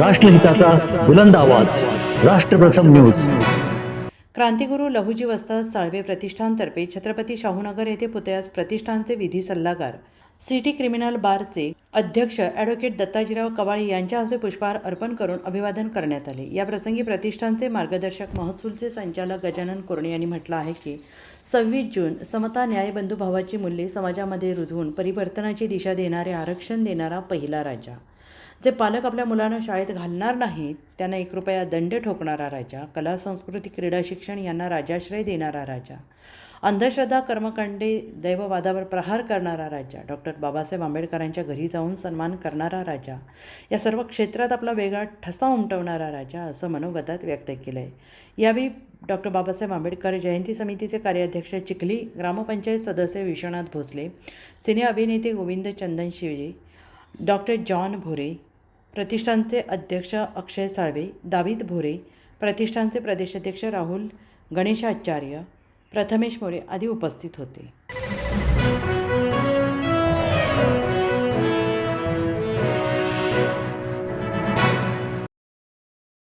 राष्ट्रहिताचा बुलंद आवाज. राष्ट्रप्रथम न्यूज. क्रांतिगुरू लहुजी वस्ताद साळवे प्रतिष्ठानतर्फे छत्रपती शाहूनगर येथे पुतळ्यास प्रतिष्ठानचे विधी सल्लागार. सिटी क्रिमिनल बारचे अध्यक्ष ॲडव्होकेट दत्ताजीराव कवाळी यांच्या हस्ते पुष्पहार अर्पण करून अभिवादन करण्यात आले. या प्रसंगी प्रतिष्ठानचे मार्गदर्शक महसूलचे संचालक गजानन कुर्णे यांनी म्हटलं आहे की सव्वीस जून समता न्यायबंधू भावाची मूल्ये समाजामध्ये रुजवून परिवर्तनाची दिशा देणारे आरक्षण देणारा पहिला राजा. जे पालक आपल्या मुलांना शाळेत घालणार नाहीत त्यांना एक रुपया दंड ठोकणारा राजा कला संस्कृती क्रीडा शिक्षण यांना राजाश्रय देणारा राजा अंधश्रद्धा कर्मकांडे दैववादावर प्रहार करणारा राजा डॉक्टर बाबासाहेब आंबेडकरांच्या घरी जाऊन सन्मान करणारा राजा या सर्व क्षेत्रात आपला वेगळा ठसा उमटवणारा राजा असं मनोगतात व्यक्त केलं आहे यावेळी डॉक्टर बाबासाहेब आंबेडकर जयंती समितीचे कार्याध्यक्ष चिखली ग्रामपंचायत सदस्य विश्वनाथ भोसले सिने अभिनेते गोविंद चंदन शिवजी डॉक्टर जॉन भोरे प्रतिष्ठानचे अध्यक्ष अक्षय साळवे दावीद भोरे प्रतिष्ठानचे प्रदेशाध्यक्ष राहुल गणेशाचार्य प्रथमेश मोरे आदी उपस्थित होते.